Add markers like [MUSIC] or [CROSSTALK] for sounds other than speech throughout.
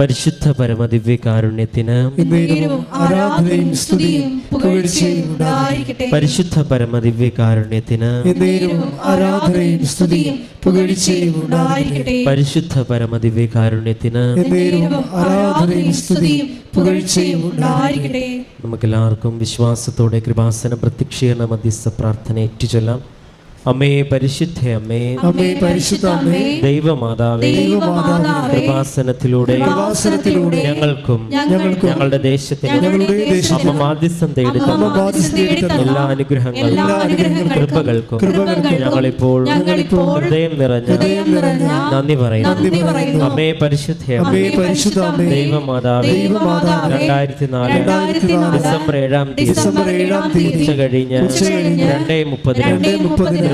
പരിശുദ്ധ പരമദിവ്യ കാരുണ്യത്തിന് പരിശുദ്ധ പരമദിവ്യ കാരുണ്യത്തിന് പരിശുദ്ധ പരമദിവ്യ കാരുണ്യത്തിന് നമുക്കെല്ലാവർക്കും വിശ്വാസത്തോടെ കൃപാസന പ്രത്യക്ഷീകരണ മധ്യസ്ഥ പ്രാർത്ഥന ഏറ്റുചൊല്ലാം. അമ്മേ പരിശുദ്ധ അമ്മേ. അമ്മേ പരിശുദ്ധ അമ്മേ. ദൈവമാതാവേ. ദൈവമാതാവേ, കൃപാസനത്തിലൂടെ കൃപാസനത്തിലൂടെ ഞങ്ങൾക്കും ഞങ്ങൾക്കും ഞങ്ങളുടെ ദേശത്തിനും ഞങ്ങളുടെ അമ്മ ദേശത്തിനും അമ്മ മാധ്യസ്ഥം തേടുന്ന എല്ലാ അനുഗ്രഹങ്ങളും കൃപകൾക്കും ഞങ്ങളിപ്പോൾ ഹൃദയം നിറഞ്ഞ ഹൃദയം നിറഞ്ഞ നന്ദി പറയുന്നു. നന്ദി പറയുന്നു. അമ്മേ പരിശുദ്ധ അമ്മേ. പരിശുദ്ധ അമ്മേ. ദൈവമാതാവേ ദൈവമാതാവേ, രണ്ടായിരത്തി നാല് ഡിസംബർ ഏഴാം തീയതി ഡിസംബർ ഏഴാം തീയതി ഉച്ച കഴിഞ്ഞ് രണ്ടേ മുപ്പതിന്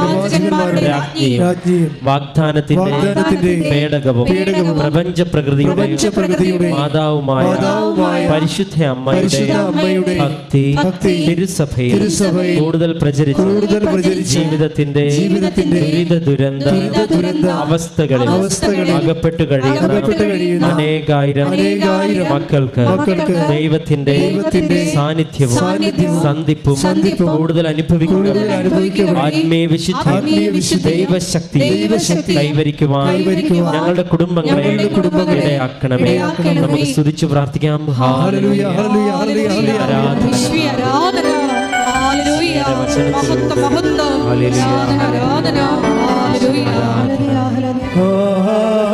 പ്രവാചകന്മാരുടെ രാജ്ഞിയും വാഗ്ദാനത്തിന്റെ പേടകവും പ്രപഞ്ച പ്രകൃതിയുടെ മാതാവുമായ പരിശുദ്ധ അമ്മയുടെ ഭക്തി തിരുസഭയിൽ കൂടുതൽ പ്രചരിച്ചു. ജീവിതത്തിന്റെ ദുരിത ദുരന്ത അവസ്ഥകളിൽ അകപ്പെട്ടു കഴിയുന്ന അനേകായിരം മക്കൾക്ക് ദൈവത്തിന്റെ സാന്നിധ്യവും സന്ധിപ്പും കൂടുതൽ അനുഭവിക്കുക ദൈവശക്തി കൈവരിക്കുവാൻ ഞങ്ങളുടെ കുടുംബങ്ങളെ ഇടയാക്കണമേ. നമുക്ക് സ്തുതിച്ചു പ്രാർത്ഥിക്കാം. ആരാധന. ആരാധന. ആരാധന.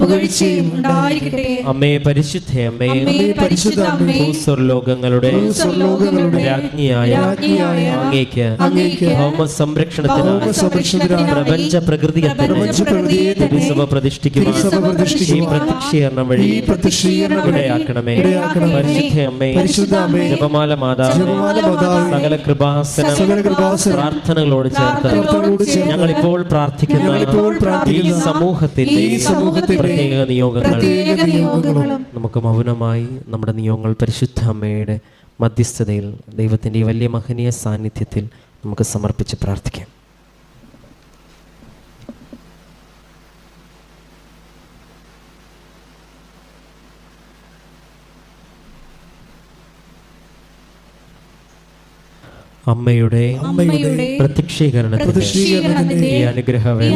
പുകഴ്ചയും ഉണ്ടായിരിക്കട്ടെ അമ്മേ പരിശുദ്ധ അമ്മേ. അമ്മേ പരിശുദ്ധ അമ്മേ. ഭൂസ്വർലോകങ്ങളുടെ ഭൂസ്വർലോകങ്ങളുടെ രാജ്ഞിയായ അങ്ങേക്ക് ഭൗമ സംരക്ഷണത്തിനായി പ്രപഞ്ച പ്രകൃതിയെ തിരുസഭ വഴി ഇടയാക്കണമേ. പരിശുദ്ധ അമ്മേ. ജപമാല സകല കൃപാസന. പ്രാർത്ഥനകളോട് ചേർത്ത് ഞങ്ങൾ ഇപ്പോൾ പ്രാർത്ഥിക്കുന്ന ഈ സമൂഹത്തിൽ പ്രത്യേക നിയോഗങ്ങൾ നമുക്ക് മൗനമായി നമ്മുടെ നിയോഗങ്ങൾ പരിശുദ്ധ അമ്മയുടെ മധ്യസ്ഥതയിൽ ദൈവത്തിന്റെ വലിയ മഹനീയ സാന്നിധ്യത്തിൽ നമുക്ക് സമർപ്പിച്ച് പ്രാർത്ഥിക്കാം. അമ്മയുടെ അമ്മയുടെ പ്രത്യക്ഷീകരണത്തിന്റെ ഈ അനുഗ്രഹവേള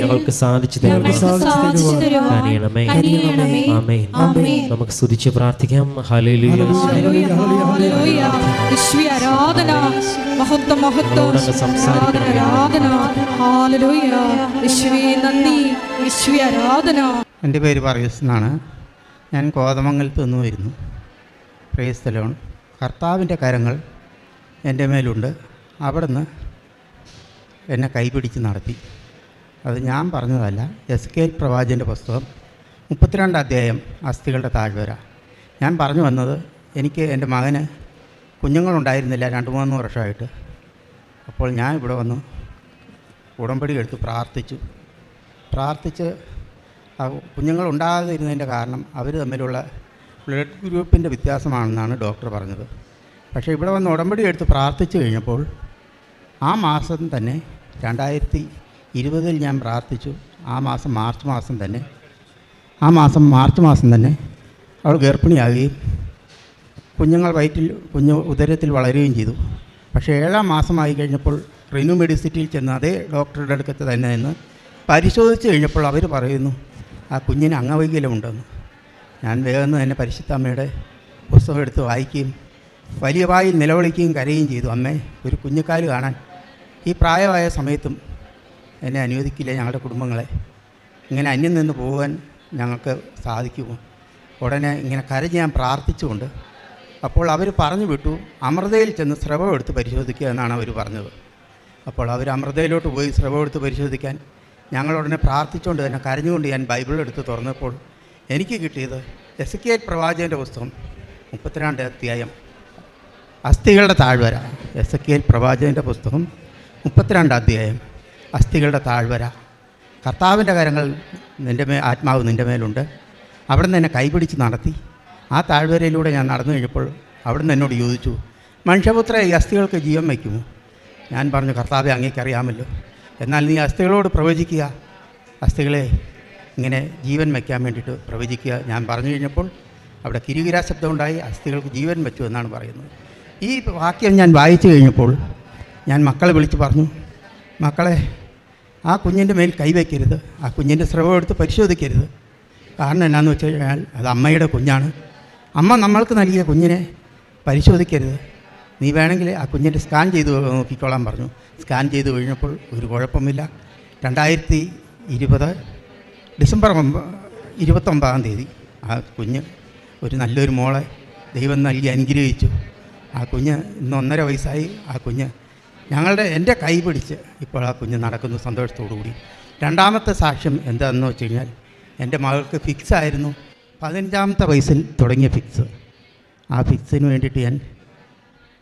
ഞങ്ങൾക്ക് സാധിച്ചു. നമുക്ക് സ്തുതിച്ച് പ്രാർത്ഥിക്കാം. എന്റെ പേര് പറയസ് എന്നാണ്. ഞാൻ കോതമംഗലത്ത് നിന്ന് വരുന്നു പ്രേസ്തലോൺ കർത്താവിന്റെ കരങ്ങൾ എന്റെ മേലുണ്ട്. അവിടുന്ന് എന്നെ കൈപിടിച്ച് നടത്തി. അത് ഞാൻ പറഞ്ഞതല്ല. എസ് കെ പ്രവാചന്റെ പുസ്തകം മുപ്പത്തിരണ്ട് അധ്യായം അസ്ഥികളുടെ താഴ്വര. ഞാൻ പറഞ്ഞു വന്നത് എനിക്ക് എന്റെ മകന് കുഞ്ഞുങ്ങളുണ്ടായിരുന്നില്ല രണ്ട് മൂന്ന് വർഷമായിട്ട്. അപ്പോൾ ഞാൻ ഇവിടെ വന്നു ഉടമ്പടി എടുത്ത് പ്രാർത്ഥിച്ചു. പ്രാർത്ഥിച്ച് കുഞ്ഞുങ്ങളുണ്ടാകാതിരുന്നതിന്റെ കാരണം അവർ തമ്മിലുള്ള ബ്ലഡ് ഗ്രൂപ്പിന്റെ വ്യത്യാസമാണെന്നാണ് ഡോക്ടർ പറഞ്ഞത്. പക്ഷേ ഇവിടെ വന്ന് ഉടമ്പടി എടുത്ത് പ്രാർത്ഥിച്ചു കഴിഞ്ഞപ്പോൾ ആ മാസം തന്നെ രണ്ടായിരത്തി ഇരുപതിൽ ഞാൻ പ്രാർത്ഥിച്ചു. ആ മാസം മാർച്ച് മാസം തന്നെ. ആ മാസം മാർച്ച് മാസം തന്നെ അവൾ ഗർഭിണിയാകുകയും കുഞ്ഞുങ്ങൾ വയറ്റിൽ കുഞ്ഞ് ഉദരത്തിൽ വളരുകയും ചെയ്തു. പക്ഷേ ഏഴാം മാസമായി കഴിഞ്ഞപ്പോൾ റിനു മെഡിസിറ്റിയിൽ ചെന്ന് അതേ ഡോക്ടറുടെ അടുക്കത്ത് തന്നെ നിന്ന് പരിശോധിച്ച് കഴിഞ്ഞപ്പോൾ അവർ പറയുന്നു ആ കുഞ്ഞിന് അംഗവൈകല്യമുണ്ടെന്ന്. ഞാൻ വേഗം തന്നെ പരിശുദ്ധമ്മയുടെ പുസ്തകം എടുത്ത് വായിക്കുകയും വലിയ വായിൽ നിലവിളിക്കുകയും കരയുകയും ചെയ്തു. അമ്മേ ഒരു കുഞ്ഞുകാൽ കാണാൻ. ഈ പ്രായമായ സമയത്തും എന്നെ അനുവദിക്കില്ല ഞങ്ങളുടെ കുടുംബങ്ങളെ. ഇങ്ങനെ അന്യം നിന്ന് പോകാൻ ഞങ്ങൾക്ക് സാധിക്കുമോ? ഉടനെ ഇങ്ങനെ കരഞ്ഞ് ഞാൻ പ്രാർത്ഥിച്ചുകൊണ്ട് അപ്പോൾ അവർ പറഞ്ഞു വിട്ടു അമൃതയിൽ ചെന്ന് സ്രവം എടുത്ത് പരിശോധിക്കുക എന്നാണ് അവർ പറഞ്ഞത്. അപ്പോൾ അവർ അമൃതയിലോട്ട് പോയി സ്രവം എടുത്ത് പരിശോധിക്കാൻ ഞങ്ങളുടനെ പ്രാർത്ഥിച്ചുകൊണ്ട് തന്നെ കരഞ്ഞുകൊണ്ട് ഞാൻ ബൈബിൾ എടുത്ത് തുറന്നപ്പോൾ എനിക്ക് കിട്ടിയത് എസ് കെ പ്രവാചകന്റെ പുസ്തകം മുപ്പത്തിരണ്ട് അധ്യായം അസ്ഥികളുടെ താഴ്വര. എസ് എ കെ പ്രവാചകന്റെ പുസ്തകം മുപ്പത്തിരണ്ട് അധ്യായം. അസ്ഥികളുടെ താഴ്വര. കർത്താവിന്റെ കരങ്ങൾ നിന്റെ മേ ആത്മാവ് നിന്റെ മേലുണ്ട്. അവിടെ നിന്ന് എന്നെ കൈപിടിച്ച് നടത്തി. ആ താഴ്വരയിലൂടെ ഞാൻ നടന്നു കഴിഞ്ഞപ്പോൾ അവിടെ നിന്ന് എന്നോട് ചോദിച്ചു മനുഷ്യപുത്ര ഈ അസ്ഥികൾക്ക് ജീവൻ വയ്ക്കുമോ? ഞാൻ പറഞ്ഞു കർത്താവെ അങ്ങേക്കറിയാമല്ലോ എന്നാൽ നീ അസ്ഥികളോട് പ്രവചിക്കുക. അസ്ഥികളെ ഇങ്ങനെ ജീവൻ വയ്ക്കാൻ വേണ്ടിയിട്ട് പ്രവചിക്കുക. ഞാൻ പറഞ്ഞു കഴിഞ്ഞപ്പോൾ അവിടെ കിരുകിരാ ശബ്ദമുണ്ടായി അസ്ഥികൾക്ക് ജീവൻ വെച്ചു എന്നാണ് പറയുന്നത്. ഈ വാക്യം ഞാൻ വായിച്ചു കഴിഞ്ഞപ്പോൾ ഞാൻ മക്കളെ വിളിച്ച് പറഞ്ഞു മക്കളെ ആ കുഞ്ഞിന്റെ മേൽ കൈവയ്ക്കരുത് ആ കുഞ്ഞിന്റെ സ്രവം എടുത്ത് പരിശോധിക്കരുത്. കാരണം എന്നാന്ന് വെച്ച് കഴിഞ്ഞാൽ അത് അമ്മയുടെ കുഞ്ഞാണ്. അമ്മ നമ്മൾക്ക് നൽകിയ കുഞ്ഞിനെ പരിശോധിക്കരുത്. നീ വേണമെങ്കിൽ ആ കുഞ്ഞിന്റെ സ്കാൻ ചെയ്ത് നോക്കിക്കോളാൻ പറഞ്ഞു. സ്കാൻ ചെയ്ത് കഴിഞ്ഞപ്പോൾ ഒരു കുഴപ്പമില്ല. രണ്ടായിരത്തി ഇരുപത് ഡിസംബർ ഇരുപത്തൊമ്പതാം തീയതി ആ കുഞ്ഞ് ഒരു നല്ലൊരു മോളെ ദൈവം നൽകി അനുഗ്രഹിച്ചു. ആ കുഞ്ഞ് ഇന്ന് ഒന്നര വയസ്സായി ആ കുഞ്ഞ്. ഞങ്ങളുടെ എന്റെ കൈ പിടിച്ച് ഇപ്പോൾ ആ കുഞ്ഞ് നടക്കുന്നു സന്തോഷത്തോടു കൂടി. രണ്ടാമത്തെ സാക്ഷ്യം എന്താണെന്ന് വെച്ച് കഴിഞ്ഞാൽ എന്റെ മകൾക്ക് ഫിക്സ് ആയിരുന്നു. പതിനഞ്ചാമത്തെ വയസ്സിൽ തുടങ്ങിയ ഫിക്സ് ആ ഫിക്സിന് വേണ്ടിയിട്ട് ഞാൻ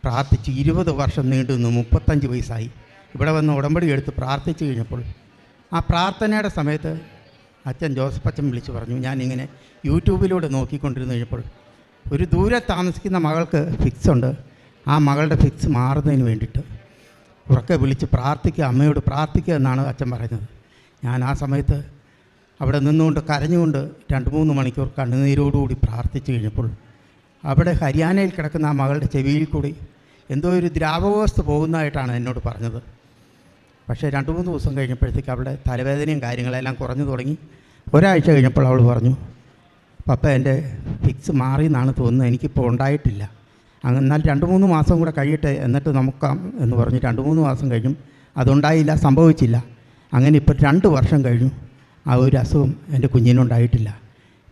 പ്രാർത്ഥിച്ച് ഇരുപത് വർഷം നീണ്ടു നിന്ന് മുപ്പത്തഞ്ച് വയസ്സായി. ഇവിടെ വന്ന് ഉടമ്പടി എടുത്ത് പ്രാർത്ഥിച്ചു കഴിഞ്ഞപ്പോൾ ആ പ്രാർത്ഥനയുടെ സമയത്ത് അച്ഛൻ ജോസഫ് അച്ഛൻ വിളിച്ചു പറഞ്ഞു. ഞാനിങ്ങനെ യൂട്യൂബിലൂടെ നോക്കിക്കൊണ്ടിരുന്നു കഴിഞ്ഞപ്പോൾ ഒരു ദൂരെ താമസിക്കുന്ന മകൾക്ക് ഫിക്സ് ഉണ്ട്. ആ മകളുടെ ഫിക്സ് മാറുന്നതിന് വേണ്ടിയിട്ട്. ഉറക്കെ വിളിച്ച് പ്രാർത്ഥിക്കുക അമ്മയോട് പ്രാർത്ഥിക്കുക എന്നാണ് അച്ഛൻ പറയുന്നത്. ഞാൻ ആ സമയത്ത് അവിടെ നിന്നുകൊണ്ട് കരഞ്ഞുകൊണ്ട് രണ്ട് മൂന്ന് മണിക്കൂർ കണ്ണുനീരോടുകൂടി പ്രാർത്ഥിച്ചു കഴിഞ്ഞപ്പോൾ അവിടെ ഹരിയാനയിൽ കിടക്കുന്ന ആ മകളുടെ ചെവിയിൽ കൂടി എന്തോ ഒരു ദ്രാവകവസ്തു പോകുന്നതായിട്ടാണ് എന്നോട് പറഞ്ഞത്. പക്ഷേ രണ്ട് മൂന്ന് ദിവസം കഴിഞ്ഞപ്പോഴത്തേക്ക് അവളുടെ തലവേദനയും കാര്യങ്ങളെല്ലാം കുറഞ്ഞു തുടങ്ങി. ഒരാഴ്ച കഴിഞ്ഞപ്പോൾ അവൾ പറഞ്ഞു പപ്പ എന്റെ ഫിക്സ് മാറി എന്നാണ് തോന്നുന്നത്. എനിക്കിപ്പോൾ ഉണ്ടായിട്ടില്ല. അങ്ങനെ എന്നാൽ രണ്ട് മൂന്ന് മാസം കൂടെ കഴിയട്ടെ എന്നിട്ട് നമുക്കാം എന്ന് പറഞ്ഞ് രണ്ട് മൂന്ന് മാസം കഴിഞ്ഞും. അതുണ്ടായില്ല സംഭവിച്ചില്ല. അങ്ങനെ ഇപ്പോൾ രണ്ട് വർഷം കഴിഞ്ഞു. ആ ഒരു അസുഖം എന്റെ കുഞ്ഞിനുണ്ടായിട്ടില്ല.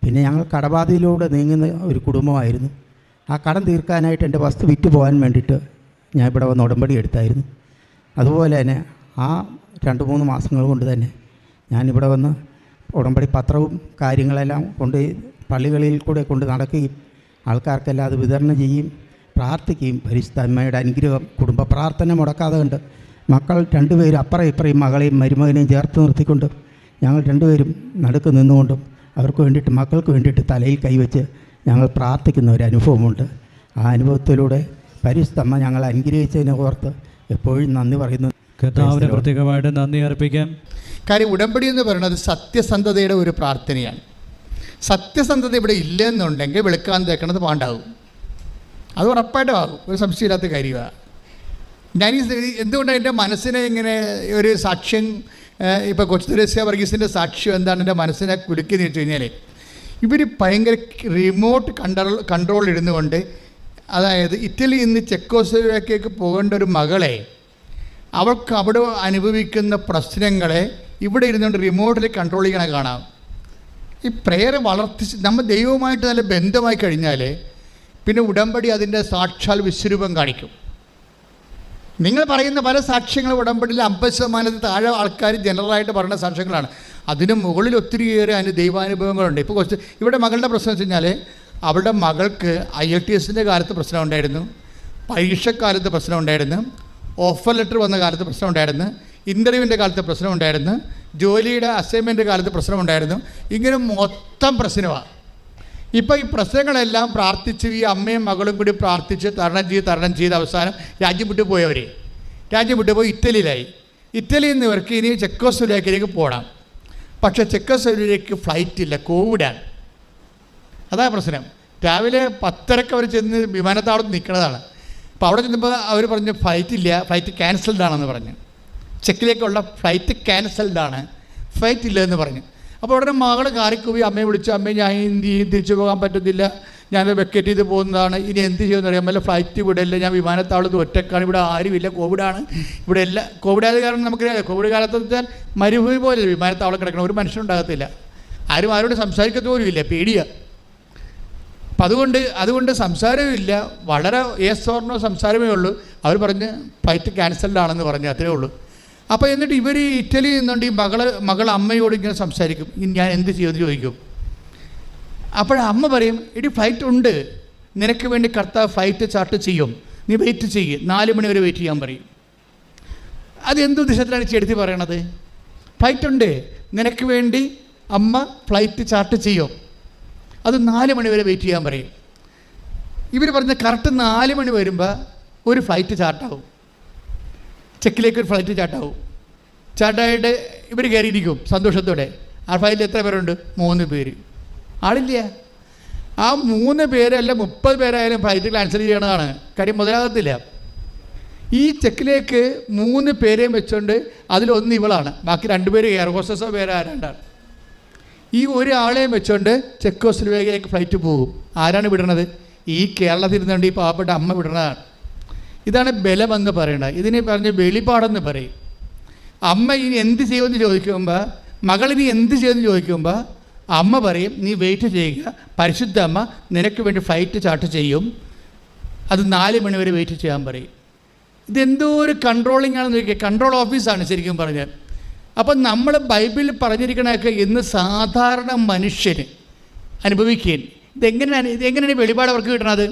പിന്നെ ഞങ്ങൾ കടബാധയിലൂടെ നീങ്ങുന്ന ഒരു കുടുംബമായിരുന്നു. ആ കടം തീർക്കാനായിട്ട് എന്റെ വസ്തു വിറ്റ് പോകാൻ വേണ്ടിയിട്ട് ഞാൻ ഇവിടെ വന്ന് ഉടമ്പടി എടുത്തായിരുന്നു. അതുപോലെ തന്നെ ആ രണ്ട് മൂന്ന് മാസങ്ങൾ കൊണ്ട് തന്നെ ഞാനിവിടെ വന്ന് ഉടമ്പടി പത്രവും കാര്യങ്ങളെല്ലാം കൊണ്ട് പള്ളികളിൽ കൂടെ കൊണ്ട് നടക്കുകയും ആൾക്കാർക്കെല്ലാം അത് വിതരണം ചെയ്യും പ്രാർത്ഥിക്കുകയും പരിശുദ്ധ അമ്മയുടെ അനുഗ്രഹം കുടുംബ പ്രാർത്ഥന മുടക്കാതെ കണ്ട് മക്കൾ രണ്ടുപേരും അപ്പുറം ഇപ്പുറയും മകളെയും മരുമകനെയും ചേർത്ത് നിർത്തിക്കൊണ്ട് ഞങ്ങൾ രണ്ടുപേരും നടുക്ക് നിന്നുകൊണ്ടും അവർക്ക് വേണ്ടിയിട്ട് മക്കൾക്ക് വേണ്ടിയിട്ട് തലയിൽ കൈവച്ച് ഞങ്ങൾ പ്രാർത്ഥിക്കുന്ന ഒരു അനുഭവമുണ്ട്. ആ അനുഭവത്തിലൂടെ പരിശുദ്ധമ്മ ഞങ്ങൾ അനുഗ്രഹിച്ചതിനെ ഓർത്ത് എപ്പോഴും നന്ദി പറയുന്നു. കർത്താവിന് പ്രത്യേകമായിട്ട് നന്ദി അർപ്പിക്കാം. കാര്യം ഉടമ്പടി എന്ന് പറയുന്നത് സത്യസന്ധതയുടെ ഒരു പ്രാർത്ഥനയാണ്. സത്യസന്ധത ഇവിടെ ഇല്ലെന്നുണ്ടെങ്കിൽ വെളുക്കാൻ തേക്കണത് പാണ്ടാവും. അത് ഉറപ്പായിട്ട് ആകും ഒരു സംശയമില്ലാത്ത കാര്യമാണ് ഞാൻ ഈ എന്തുകൊണ്ടാണ് എന്റെ മനസ്സിനെ ഇങ്ങനെ ഒരു സാക്ഷ്യം ഇപ്പോൾ കൊച്ചുരസ്യ വർഗീസിന്റെ സാക്ഷ്യം എന്താണ് എന്റെ മനസ്സിനെ കുലുക്കിയെന്ന് വെച്ച് കഴിഞ്ഞാൽ ഇവർ ഭയങ്കര റിമോട്ട് കൺട്രോൾ കൺട്രോൾ ഇരുന്നുകൊണ്ട് അതായത് ഇറ്റലി നിന്ന് ചെക്കോസ്ലോവാക്കിയക്ക് പോകേണ്ട ഒരു മകളെ അവൾക്ക് അവിടെ അനുഭവിക്കുന്ന പ്രശ്നങ്ങളെ ഇവിടെ ഇരുന്നുകൊണ്ട് റിമോട്ടിൽ കൺട്രോൾ ചെയ്യണ കാണാം. ഈ പ്രേയർ വളർത്തി നമ്മൾ ദൈവവുമായിട്ട് നല്ല ബന്ധമായി കഴിഞ്ഞാൽ പിന്നെ ഉടമ്പടി അതിന്റെ സാക്ഷാൽ വിശ്വരൂപം കാണിക്കും. നിങ്ങൾ പറയുന്ന പല സാക്ഷ്യങ്ങളും ഉടമ്പടിയിൽ അമ്പത് ശതമാനത്തിൽ താഴെ ആൾക്കാർ ജനറലായിട്ട് പറയുന്ന സാക്ഷ്യങ്ങളാണ്. അതിന് മുകളിൽ ഒത്തിരി ഒത്തിരിയേറെ അതിന് ദൈവാനുഭവങ്ങളുണ്ട്. ഇപ്പോൾ കുറച്ച് ഇവിടെ മകളുടെ പ്രശ്നം വെച്ച് കഴിഞ്ഞാൽ അവളുടെ മകൾക്ക് ഐ എൽ ടി എസിന്റെ കാലത്ത് പ്രശ്നം ഉണ്ടായിരുന്നു പരീക്ഷക്കാലത്ത് പ്രശ്നം ഉണ്ടായിരുന്നു ഓഫർ ലെറ്റർ വന്ന കാലത്ത് പ്രശ്നം ഉണ്ടായിരുന്നു ഇന്റർവ്യൂവിന്റെ കാലത്ത് പ്രശ്നമുണ്ടായിരുന്നു. ജോലിയുടെ അസൈൻമെന്റ് കാലത്ത് പ്രശ്നം ഉണ്ടായിരുന്നു ഇങ്ങനെ മൊത്തം പ്രശ്നമാണ് ഇപ്പോൾ ഈ പ്രശ്നങ്ങളെല്ലാം പ്രാർത്ഥിച്ച് ഈ അമ്മയും മകളും കൂടി പ്രാർത്ഥിച്ച് തരണം ചെയ്ത് തരണം ചെയ്ത് അവസാനം രാജ്യം വിട്ടു പോയവർ രാജ്യം വിട്ടു പോയി ഇറ്റലിയിലായി. ഇറ്റലിയിൽ നിന്ന് ഇവർക്ക് ഇനി ചെക്കോസ്ലോവാക്കിലേക്ക് പോകണം പക്ഷേ ചെക്കോസ്ലോവാക്കിലേക്ക് ഫ്ലൈറ്റ് ഇല്ല കോവിഡാണ് അതാ പ്രശ്നം. രാവിലെ പത്തരക്ക് അവർ ചെന്ന് വിമാനത്താവളത്തിൽ നിൽക്കുന്നതാണ് അപ്പോൾ അവിടെ ചെന്നപ്പോൾ അവർ പറഞ്ഞു ഫ്ലൈറ്റ് ഇല്ല ഫ്ലൈറ്റ് ക്യാൻസൽഡ് ആണെന്ന് പറഞ്ഞു. ചെക്കിലേക്കുള്ള ഫ്ലൈറ്റ് ക്യാൻസൽഡ് ആണ്. ഫ്ലൈറ്റ് ഇല്ല എന്ന് പറഞ്ഞു. അപ്പോൾ ഉടനെ മകൾ കാറിക്കുപോയി അമ്മയെ വിളിച്ചു. അമ്മയെ ഞാൻ ഇന്ത്യ തിരിച്ചു പോകാൻ പറ്റുന്നില്ല ഞാൻ വെക്കറ്റ് ചെയ്ത് പോകുന്നതാണ്. ഇനി എന്ത് ചെയ്യുമെന്ന് അറിയാം അല്ല ഫ്ലൈറ്റ് വിടില്ല ഞാൻ വിമാനത്താവളത്ത് ഒറ്റക്കാണ്. ഇവിടെ ആരുമില്ല കോവിഡാണ് ഇവിടെ എല്ലാം കോവിഡ് ആയത് കാരണം നമുക്ക് കോവിഡ് കാലത്ത് വെച്ചാൽ മരുഭൂമി പോലെ വിമാനത്താവളം കിടക്കണം. ഒരു മനുഷ്യനുണ്ടാകത്തില്ല ആരും ആരോട് സംസാരിക്കത്ത പോലും ഇല്ല. പേടിയാണ് അപ്പം അതുകൊണ്ട് അതുകൊണ്ട് സംസാരമില്ല വളരെ യെസ് ഓർണോ സംസാരമേ ഉള്ളൂ. അവർ പറഞ്ഞ് ഫ്ലൈറ്റ് ക്യാൻസൽഡ് ആണെന്ന് പറഞ്ഞു. അത്രേ ഉള്ളൂ. അപ്പോൾ എന്നിട്ട് ഇവർ ഇറ്റലിയിൽ നിന്നുകൊണ്ട് ഈ മകളെ മകൾ അമ്മയോട് ഇങ്ങനെ സംസാരിക്കും. ഞാൻ എന്ത് ചെയ്യുമെന്ന് ചോദിക്കും. അപ്പോഴമ്മ പറയും ഇടി ഫ്ലൈറ്റ് ഉണ്ട്. നിനക്ക് വേണ്ടി കർത്താവ് ഫ്ലൈറ്റ് ചാർട്ട് ചെയ്യും. നീ വെയിറ്റ് ചെയ്യ്. നാല് മണി വരെ വെയിറ്റ് ചെയ്യാൻ പറയും. അത് എന്ത് ഉദ്ദേശത്തിലാണ് ചെടുത്തി പറയണത്? ഫ്ലൈറ്റ് ഉണ്ട്. നിനക്ക് വേണ്ടി അമ്മ ഫ്ലൈറ്റ് ചാർട്ട് ചെയ്യും. അത് നാല് മണി വരെ വെയിറ്റ് ചെയ്യാൻ പറയും. ഇവർ പറഞ്ഞ കറക്റ്റ് നാല് മണി വരുമ്പോൾ ഒരു ഫ്ലൈറ്റ് ചാർട്ടാവും ചെക്കിലേക്ക് ഒരു ഫ്ലൈറ്റ് ചാട്ടാവും. ചാട്ടായിട്ട് ഇവർ കയറിയിരിക്കും സന്തോഷത്തോടെ. ആ ഫ്ലൈറ്റിൽ എത്ര പേരുണ്ട്? മൂന്ന് പേര്. ആളില്ല. ആ മൂന്ന് പേരല്ല മുപ്പത് പേരായാലും ഫ്ലൈറ്റ് ക്യാൻസൽ ചെയ്യണതാണ്. കാര്യം മുതലാകത്തില്ല. ഈ ചെക്കിലേക്ക് മൂന്ന് പേരെയും വെച്ചുകൊണ്ട് അതിലൊന്ന് ഇവളാണ്. ബാക്കി രണ്ടുപേര് എയർ ഹോസ്റ്റസോ വേറെ ആരാണ്ടാണ്. ഈ ഒരാളെയും വെച്ചുകൊണ്ട് ചെക്കോസ്ലോവേക്കിയയിലേക്ക് ഫ്ലൈറ്റ് പോകും. ആരാണ് വിടണത്? ഈ കേരളത്തിൽ ഇരുന്നുകൊണ്ട് ഈ പാവപ്പെട്ട അമ്മ വിടണതാണ്. ഇതാണ് ബലമെന്ന് പറയുന്നത് ഇതിനെ പറഞ്ഞ് വെളിപാടെന്ന് പറയും. അമ്മ ഇനി എന്ത് ചെയ്യുമെന്ന് ചോദിക്കുമ്പോൾ മകളിനി എന്ത് ചെയ്യുമെന്ന് ചോദിക്കുമ്പോൾ അമ്മ പറയും നീ വെയിറ്റ് ചെയ്യുക. പരിശുദ്ധ അമ്മ നിനക്ക് വേണ്ടി ഫ്ലൈറ്റ് ചാർട്ട് ചെയ്യും. അത് നാല് മണി വരെ വെയിറ്റ് ചെയ്യാൻ പറയും. ഇതെന്തോ ഒരു കൺട്രോളിംഗ് ആണെന്ന് ചോദിക്കുക. കൺട്രോൾ ഓഫീസാണ് ശരിക്കും പറഞ്ഞാൽ. അപ്പം നമ്മൾ ബൈബിളിൽ പറഞ്ഞിരിക്കണതൊക്കെ ഇന്ന് സാധാരണ മനുഷ്യന് അനുഭവിക്കുകയും ഇതെങ്ങനെയാണ് ഇതെങ്ങനെയാണ് വെളിപാട് അവർക്ക് കിട്ടണത്?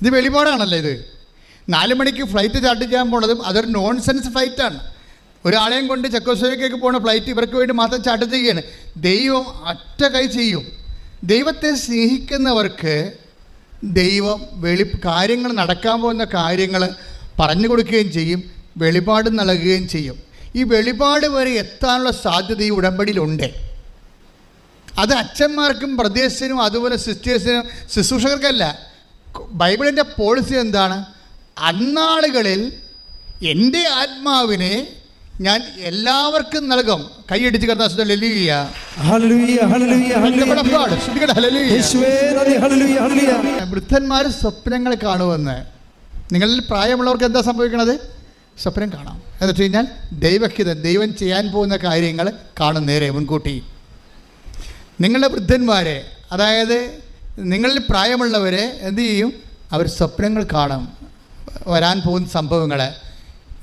ഇത് വെളിപാടാണല്ലോ ഇത്? നാല് മണിക്ക് ഫ്ലൈറ്റ് ചാർട്ട് ചെയ്യാൻ പോണതും അതൊരു നോൺ സെൻസ് ഫ്ലൈറ്റാണ് ഒരാളെയും കൊണ്ട് ചെക്കോസ്ലോവേക്കിലേക്ക് പോണ ഫ്ലൈറ്റ് ഇവർക്ക് വേണ്ടി മാത്രം ചാർട്ട് ചെയ്യുകയാണ്. ദൈവം അറ്റ കൈ ചെയ്യും. ദൈവത്തെ സ്നേഹിക്കുന്നവർക്ക് ദൈവം വെളി കാര്യങ്ങൾ നടക്കാൻ പോകുന്ന കാര്യങ്ങൾ പറഞ്ഞു കൊടുക്കുകയും ചെയ്യും വെളിപാട് നൽകുകയും ചെയ്യും. ഈ വെളിപാട് വരെ എത്താനുള്ള സാധ്യത ഈ ഉടമ്പടിയിലുണ്ട്. അത് അച്ഛന്മാർക്കും പ്രദേശത്തിനും അതുപോലെ സിസ്റ്റേഴ്സിനും ശുശ്രൂഷകർക്കല്ല. ബൈബിളിന്റെ പോളിസി എന്താണ്? അന്നാളുകളിൽ എന്റെ ആത്മാവിനെ ഞാൻ എല്ലാവർക്കും നൽകും. കൈയടിച്ച്. വൃദ്ധന്മാർ സ്വപ്നങ്ങൾ കാണുമെന്ന്. നിങ്ങളിൽ പ്രായമുള്ളവർക്ക് എന്താ സംഭവിക്കണത്? സ്വപ്നം കാണാം. എന്ന് വെച്ച് കഴിഞ്ഞാൽ ദൈവഹിതം ദൈവം ചെയ്യാൻ പോകുന്ന കാര്യങ്ങൾ കാണും നേരെ മുൻകൂട്ടി. നിങ്ങളുടെ വൃദ്ധന്മാരെ അതായത് നിങ്ങളിൽ പ്രായമുള്ളവരെ എന്ത് ചെയ്യും? അവർ സ്വപ്നങ്ങൾ കാണും. വരാൻ പോകുന്ന സംഭവങ്ങൾ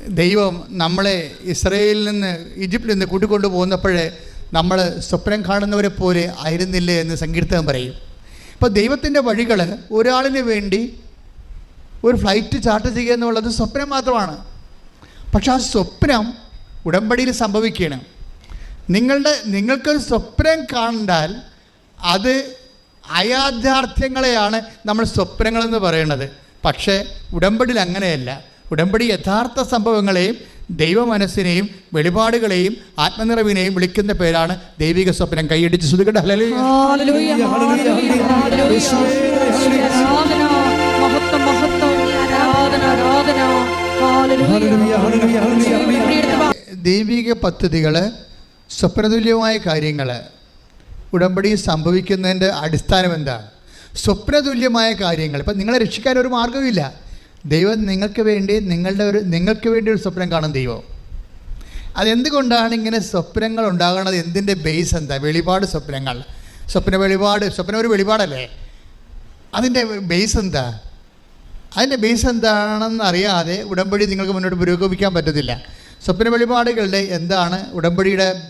ദൈവം നമ്മളെ ഇസ്രയേലിൽ നിന്ന് ഈജിപ്തിൽ നിന്ന് കൂട്ടിക്കൊണ്ടു പോകുന്നപ്പോഴേ നമ്മൾ സ്വപ്നം കാണുന്നവരെ പോലെ ആയിരുന്നില്ലേ എന്ന് സങ്കീർത്തനം പറയും. അപ്പോൾ ദൈവത്തിന്റെ വഴികൾ ഒരാളിന് വേണ്ടി ഒരു ഫ്ലൈറ്റ് ചാർട്ട് ചെയ്യുക എന്നുള്ളത് സ്വപ്നം മാത്രമാണ്. പക്ഷെ ആ സ്വപ്നം ഉടമ്പടിയിൽ സംഭവിക്കുകയാണ്. നിങ്ങളുടെ നിങ്ങൾക്കൊരു സ്വപ്നം കണ്ടാൽ അത് അയാഥാർത്ഥ്യങ്ങളെയാണ് നമ്മൾ സ്വപ്നങ്ങളെന്ന് പറയുന്നത്. പക്ഷേ ഉടമ്പടിയിൽ അങ്ങനെയല്ല ഉടമ്പടി യഥാർത്ഥ സംഭവങ്ങളെയും ദൈവമനസ്സിനെയും വെളിപാടുകളെയും ആത്മനിറവിനെയും വിളിക്കുന്ന പേരാണ് ദൈവിക സ്വപ്നം കൈയടിച്ച് ശ്രുതികട്ടെ ഹല്ലേലൂയ ഹല്ലേലൂയ, ഹല്ലേലൂയ, ഹല്ലേലൂയ. ആരാധന, മഹത്വം, മഹത്വം, ആരാധന, ആരാധന. Hallelujah. Hallelujah, hallelujah, hallelujah, hallelujah. ഇവിടെ എടുത്ത് വാ. ദൈവിക പദ്ധതികൾ സ്വപ്നതുല്യമായ കാര്യങ്ങൾ ഉടമ്പടി സംഭവിക്കുന്നതിന്റെ അടിസ്ഥാനം എന്താണ് സ്വപ്നതുല്യമായ കാര്യങ്ങൾ. ഇപ്പം നിങ്ങളെ രക്ഷിക്കാൻ ഒരു മാർഗമില്ല ദൈവം നിങ്ങൾക്ക് വേണ്ടി നിങ്ങളുടെ ഒരു നിങ്ങൾക്ക് വേണ്ടി ഒരു സ്വപ്നം കാണും ദൈവം. അതെന്തുകൊണ്ടാണ് ഇങ്ങനെ സ്വപ്നങ്ങൾ ഉണ്ടാകുന്നത് എന്തിന്റെ ബേസ് എന്താ? വെളിപാട് സ്വപ്നങ്ങൾ. സ്വപ്ന വെളിപാട് സ്വപ്നം ഒരു വെളിപാടല്ലേ? അതിന്റെ ബേസ് എന്താ? അതിന്റെ ബേസ് എന്താണെന്ന് അറിയാതെ ഉടമ്പടി നിങ്ങൾക്ക് മുന്നോട്ട് പുരോഗമിക്കാൻ പറ്റത്തില്ല. സ്വപ്ന വെളിപാടുകളുടെ എന്താണ് ഉടമ്പടിയുടെ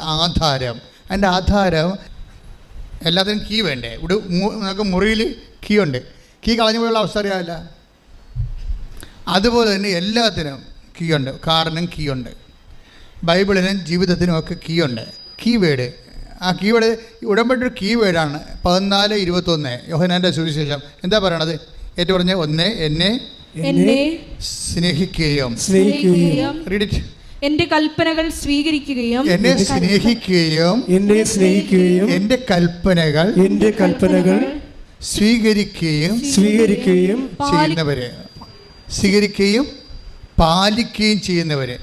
ആധാരം? അതിന്റെ ആധാരം എല്ലാത്തിനും കീ വേണ്ടേ? ഇവിടെ നിങ്ങൾക്ക് നമുക്ക് മുറിയിൽ കീ ഉണ്ട്. കീ കളഞ്ഞു പോയുള്ള അവസ്ഥ അറിയാമല്ല അതുപോലെ തന്നെ എല്ലാത്തിനും കീ ഉണ്ട്. കാറിനും കീ ഉണ്ട്. ബൈബിളിനും ജീവിതത്തിനും ഒക്കെ കീ ഉണ്ട്. കീ വേഡ് ആ കീ വേഡ് ഒരു കീ വേഡാണ് പതിനാല് ഇരുപത്തൊന്ന്. യോഹനാന്റെ സുവിശേഷം. എന്താ പറയണത്? ഏറ്റവും പറഞ്ഞ ഒന്ന് എന്നെ സ്നേഹിക്കുകയും. സ്നേഹിക്കുകയും. റീഡ് ഇറ്റ് എന്റെ കൽപ്പനകൾ സ്വീകരിക്കുകയും എന്നെ സ്നേഹിക്കുകയും എന്നെ സ്നേഹിക്കുകയും എന്റെ കൽപ്പനകൾ എന്റെ കൽപ്പനകൾ സ്വീകരിക്കുകയും സ്വീകരിക്കുകയും ചെയ്യുന്നവരെ. സ്വീകരിക്കുകയും പാലിക്കുകയും ചെയ്യുന്നവരെ.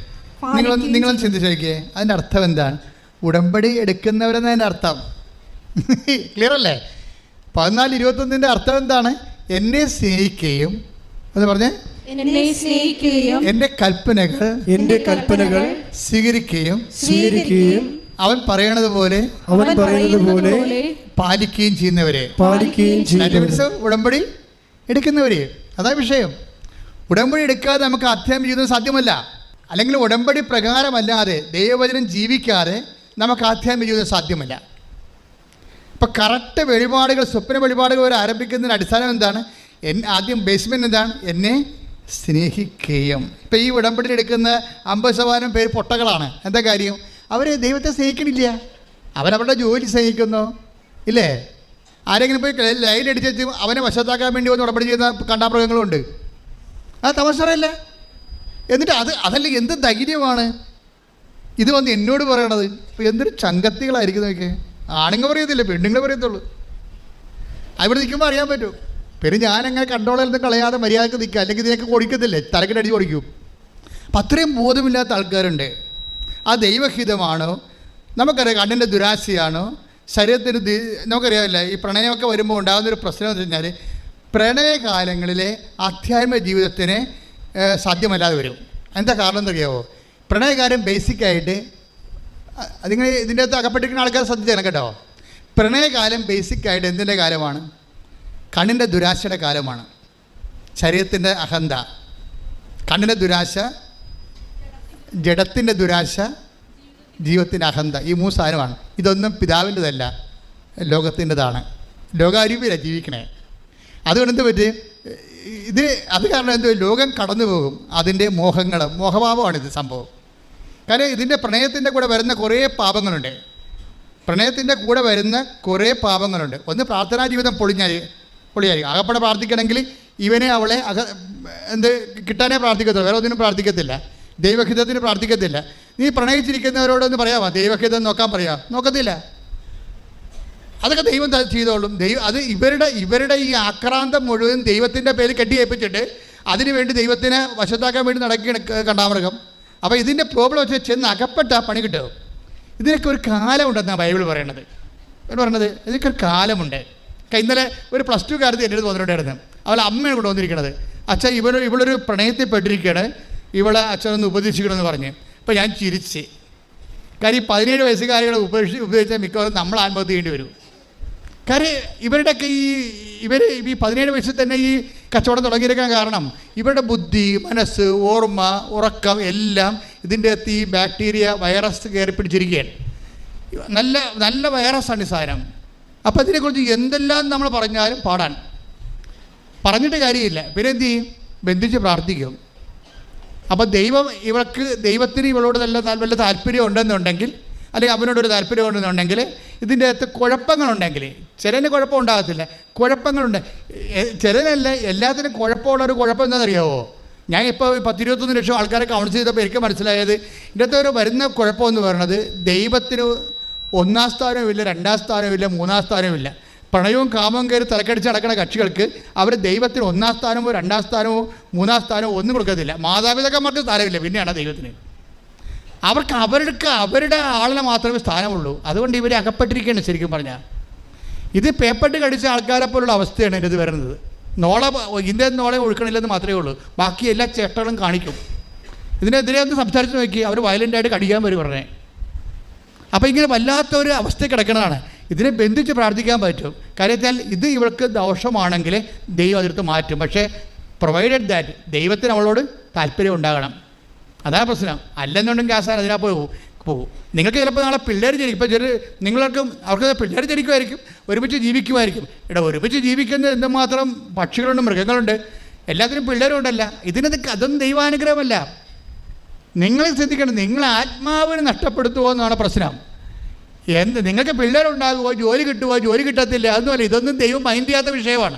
നിങ്ങൾ നിങ്ങൾ ചിന്തിച്ചേക്കേ നോക്കിയേ. അതിന്റെ അർത്ഥം എന്താണ്? ഉടമ്പടി എടുക്കുന്നവരെന്നതിന്റെ അർത്ഥം. [LAUGHS] ക്ലിയർ അല്ലേ? പതിനാല് ഇരുപത്തൊന്നിന്റെ അർത്ഥം എന്താണ്? എന്നെ സ്നേഹിക്കുകയും. എന്ന് പറഞ്ഞേ? എന്നെ സ്നേഹിക്കുകയും എന്റെ കൽപ്പനകൾ എന്റെ കൽപ്പനകൾ സ്വീകരിക്കുകയും സ്വീകരിക്കുകയും അവൻ പറയണത് പോലെ അവൻ പറയുന്നത് പോലെ പാലിക്കുകയും ചെയ്യുന്നവരെ. പാലിക്കുകയും That ഉടമ്പടി എടുക്കുന്നവരെ. അതാ വിഷയം. ഉടമ്പടി എടുക്കാതെ നമുക്ക് അധ്യായം ചെയ്യുന്നത് സാധ്യമല്ല. അല്ലെങ്കിൽ ഉടമ്പടി പ്രകാരമല്ലാതെ ദൈവവചനം ജീവിക്കാതെ നമുക്ക് ആധ്യാത്മിക ജീവിതം സാധ്യമല്ല. ഇപ്പം കറക്റ്റ് വെളിപാടുകൾ സ്വപ്ന വെളിപാടുകൾ വരെ ആരംഭിക്കുന്നതിന് അടിസ്ഥാനം എന്താണ്? എൻ ആദ്യം ബേസ്മെന്റ് എന്താണ്? എന്നെ സ്നേഹിക്കുകയും. ഇപ്പം ഈ ഉടമ്പടി എടുക്കുന്ന അമ്പത് ശതമാനം പേര് പൊട്ടകളാണ്. എന്താ കാര്യം? അവർ ദൈവത്തെ സ്നേഹിക്കണില്ല. അവരവരുടെ ജോലി സ്നേഹിക്കുന്നു. ഇല്ലേ? ആരെങ്കിലും പോയി ലൈൻ അടിച്ചു അവനെ വശത്താക്കാൻ വേണ്ടി വന്ന് ഉടമ്പടി ചെയ്യുന്ന കണ്ടാമൃഗങ്ങളുണ്ട്. ആ തമസറല്ല എന്നിട്ട് അത് അതല്ല എന്ത് ധൈര്യമാണ്? ഇത് വന്ന് എന്നോട് പറയണത് ഇപ്പം എന്തൊരു ചങ്കത്തികളായിരിക്കും നോക്കിയേ. ആണുങ്ങൾ പറയത്തില്ല പെണ്ണുങ്ങൾ പറയത്തുള്ളൂ. അവിടെ നിൽക്കുമ്പോൾ അറിയാൻ പറ്റും. പിന്നെ ഞാനങ്ങനെ കണ്ടോളരുന്ന് കളയാതെ മര്യാദയ്ക്ക് നിൽക്കുക. അല്ലെങ്കിൽ ഇതിനൊക്കെ ഓടിക്കത്തില്ലേ തലക്കിട്ടടിച്ച് ഓടിക്കും അപ്പം അത്രയും ബോധമില്ലാത്ത ആൾക്കാരുണ്ട്. ആ ദൈവഹിതമാണോ. നമുക്കറിയാം കണ്ണിന്റെ ദുരാശയാണോ. ശരീരത്തിന് നമുക്കറിയാമല്ലേ ഈ പ്രണയമൊക്കെ വരുമ്പോൾ ഉണ്ടാകുന്നൊരു പ്രശ്നം എന്ന് കഴിഞ്ഞാൽ പ്രണയകാലങ്ങളിലെ ആധ്യാത്മിക ജീവിതത്തിന് സാധ്യമല്ലാതെ വരും. എന്താ കാരണം എന്നറിയാമോ പ്രണയകാലം ബേസിക്കായിട്ട് അതിങ്ങനെ ഇതിന്റെ അകത്ത് അകപ്പെട്ടിരിക്കുന്ന ആൾക്കാർ ശ്രദ്ധിച്ചേക്കണം കേട്ടോ. പ്രണയകാലം ബേസിക്കായിട്ട് എന്തിന്റെ കാലമാണ്? കണ്ണിന്റെ ദുരാശയുടെ കാലമാണ്. ശരീരത്തിന്റെ അഹന്ത. കണ്ണിന്റെ ദുരാശ ജഡത്തിന്റെ ദുരാശ ജീവിതത്തിന്റെ അഹന്ത. ഈ മൂന്ന് സാധനമാണ്. ഇതൊന്നും പിതാവിന്റെതല്ല ലോകത്തിന്റെതാണ്. ലോകാരൂപിയല്ല ജീവിക്കണേ. അതുകൊണ്ട് എന്ത് പറ്റി? ഇത് അത് കാരണം എന്തോ ലോകം കടന്നു പോകും. അതിന്റെ മോഹങ്ങൾ മോഹഭാവമാണ് ഇത് സംഭവം. കാരണം ഇതിന്റെ പ്രണയത്തിന്റെ കൂടെ വരുന്ന കുറേ പാപങ്ങളുണ്ട്. പ്രണയത്തിന്റെ കൂടെ വരുന്ന കുറേ പാപങ്ങളുണ്ട്. ഒന്ന് പ്രാർത്ഥനാ ജീവിതം പൊളിഞ്ഞാൽ പൊളിയായിരിക്കും. അകപ്പണ പ്രാർത്ഥിക്കണമെങ്കിൽ ഇവനെ അവളെ അക എന്ത് കിട്ടാനേ പ്രാർത്ഥിക്കത്തുള്ളൂ. വേറെ ഒന്നിനും പ്രാർത്ഥിക്കത്തില്ല. ദൈവഹിതത്തിന് പ്രാർത്ഥിക്കത്തില്ല. നീ പ്രണയിച്ചിരിക്കുന്നവരോടൊന്ന് പറയാമോ? ദൈവഹിതം നോക്കാൻ പറയാ നോക്കത്തില്ല. അതൊക്കെ ദൈവം ചെയ്തോളും. ദൈവം അത് ഇവരുടെ ഇവരുടെ ഈ ആക്രാന്തം മുഴുവൻ ദൈവത്തിന്റെ പേര് കെട്ടിയേൽപ്പിച്ചിട്ട് അതിനുവേണ്ടി ദൈവത്തിനെ വശത്താക്കാൻ വേണ്ടി നടക്കുകയാണ് ക- കണ്ടാമൃഗം. അപ്പോൾ ഇതിന്റെ പ്രോബ്ലം വെച്ചാൽ ചെന്ന് അകപ്പെട്ട പണി കിട്ടും. ഇതിനൊക്കെ ഒരു കാലമുണ്ടെന്നാണ് ബൈബിൾ പറയണത്. പറയണത് ഇതിനൊക്കെ ഒരു കാലമുണ്ട്. ഇന്നലെ ഒരു പ്ലസ് ടു കാര്യത്തിൽ എന്റെ അടുത്ത് വന്നിട്ടുണ്ടായിരുന്നു. അവളെ അമ്മയാണ് കൊണ്ടുവന്നിരിക്കണത്. അച്ഛൻ ഇവൾ ഇവളൊരു പ്രണയത്തിൽ പെട്ടിരിക്കുകയാണ് ഇവളെ അച്ഛനൊന്ന് ഉപദേശിക്കണമെന്ന് പറഞ്ഞ്. അപ്പോൾ ഞാൻ ചിരിച്ച്. കാര്യം ഈ പതിനേഴ് വയസ്സുകാരികളെ ഉപേക്ഷി ഉപയോഗിച്ചാൽ മിക്കവാറും നമ്മൾ ആത്മഹത്യ ചെയ്യേണ്ടി വരും. കാര്യം ഇവരുടെയൊക്കെ ഈ ഇവർ ഈ പതിനേഴ് വയസ്സിൽ തന്നെ ഈ കച്ചവടം തുടങ്ങിയിരിക്കാൻ കാരണം ഇവരുടെ ബുദ്ധി മനസ്സ് ഓർമ്മ ഉറക്കം എല്ലാം ഇതിന്റെ അകത്ത് ഈ ബാക്ടീരിയ വൈറസ് കയറി പിടിച്ചിരിക്കുകയാണ്. നല്ല നല്ല വൈറസാണ് ഈ സാധനം. അപ്പോൾ ഇതിനെക്കുറിച്ച് എന്തെല്ലാം നമ്മൾ പറഞ്ഞാലും പാടാൻ. പറഞ്ഞിട്ട് കാര്യമില്ല. പിന്നെ എന്ത് ചെയ്യും? ബന്ധിച്ച് പ്രാർത്ഥിക്കും. അപ്പോൾ ദൈവം ഇവൾക്ക് ദൈവത്തിന് ഇവളോട് നല്ല നല്ല താല്പര്യം ഉണ്ടെന്നുണ്ടെങ്കിൽ അല്ലെങ്കിൽ അവനോടൊരു താല്പര്യം ഉണ്ടെന്നുണ്ടെങ്കിൽ ഇതിന്റെ അകത്ത് കുഴപ്പങ്ങളുണ്ടെങ്കിൽ ചിലന് കുഴപ്പം ഉണ്ടാകത്തില്ല. കുഴപ്പങ്ങളുണ്ട്. ചിലനല്ല എല്ലാത്തിനും കുഴപ്പമുള്ള ഒരു കുഴപ്പം എന്താണെന്നറിയാവോ? ഞാൻ ഇപ്പോൾ പത്തിരുപത്തൊന്ന് ലക്ഷം ആൾക്കാരെ കൗൺസിൽ ചെയ്തപ്പോൾ എനിക്ക് മനസ്സിലായത് ഇതിന്റെ ഒരു വരുന്ന കുഴപ്പമെന്ന് പറയുന്നത് ദൈവത്തിന് ഒന്നാം സ്ഥാനവുമില്ല രണ്ടാം സ്ഥാനവുമില്ല മൂന്നാം സ്ഥാനവുമില്ല. പ്രണയവും കാമവും കയറി തലക്കടിച്ച് നടക്കുന്ന കക്ഷികൾക്ക് അവർ ദൈവത്തിന് ഒന്നാം സ്ഥാനമോ രണ്ടാം സ്ഥാനമോ മൂന്നാം സ്ഥാനമോ ഒന്നും കൊടുക്കത്തില്ല. മാതാപിതാക്കന്മാർക്ക് സ്ഥാനമില്ല പിന്നെയാണ് ദൈവത്തിന്. അവർക്ക് അവർക്ക് അവരുടെ ആളിനെ മാത്രമേ സ്ഥാനമുള്ളൂ. അതുകൊണ്ട് ഇവരെ അകപ്പെട്ടിരിക്കുകയാണ് ശരിക്കും പറഞ്ഞാൽ ഇത് പേപ്പട്ട് കടിച്ച ആൾക്കാരെ പോലുള്ള അവസ്ഥയാണ് ഇത് വരുന്നത്. നോള ഇതിന്റെ നോളെ ഒഴുക്കണില്ലെന്ന് മാത്രമേ ഉള്ളൂ. ബാക്കി എല്ലാ ചേട്ടകളും കാണിക്കും. ഇതിനെതിരെ ഒന്ന് സംസാരിച്ച് നോക്കി അവർ വയലന്റായിട്ട് കടിക്കാൻ വരും പറഞ്ഞേ. അപ്പോൾ ഇങ്ങനെ വല്ലാത്ത ഒരു അവസ്ഥ കിടക്കുന്നതാണ് ഇതിനെ ബന്ധിച്ച് പ്രാർത്ഥിക്കാൻ പറ്റും. കാര്യത്താൽ ഇത് ഇവൾക്ക് ദോഷമാണെങ്കിൽ ദൈവം അതിർത്ത് മാറ്റും. പക്ഷേ പ്രൊവൈഡഡ് ദാറ്റ് ദൈവത്തിന് അവളോട് താല്പര്യം ഉണ്ടാകണം. അതാണ് പ്രശ്നം. അല്ലെന്നുണ്ടെങ്കിൽ ആ സാധനം അതിനാ പോകും പോകും നിങ്ങൾക്ക് ചിലപ്പോൾ നാളെ പിള്ളേർ ജനിക്കും. ഇപ്പോൾ ചെറിയ നിങ്ങൾക്കും അവർക്ക് പിള്ളേർ ജനിക്കുമായിരിക്കും. ഒരുമിച്ച് ജീവിക്കുമായിരിക്കും. എടാ ഒരുമിച്ച് ജീവിക്കുന്ന എന്തുമാത്രം പക്ഷികളുണ്ട് മൃഗങ്ങളുണ്ട്. എല്ലാത്തിനും പിള്ളേരും ഉണ്ടല്ല ഇതിനൊക്കെ അതൊന്നും ദൈവാനുഗ്രഹമല്ല. നിങ്ങൾ ശ്രദ്ധിക്കണം നിങ്ങൾ ആത്മാവിനെ നഷ്ടപ്പെടുത്തുമോ എന്നാണ് പ്രശ്നം. എന്ത് നിങ്ങൾക്ക് പിള്ളേരുണ്ടാകുമോ ജോലി കിട്ടുമോ ജോലി കിട്ടത്തില്ല അതൊന്നുമല്ല. ഇതൊന്നും ദൈവം മൈൻഡ് ചെയ്യാത്ത വിഷയമാണ്.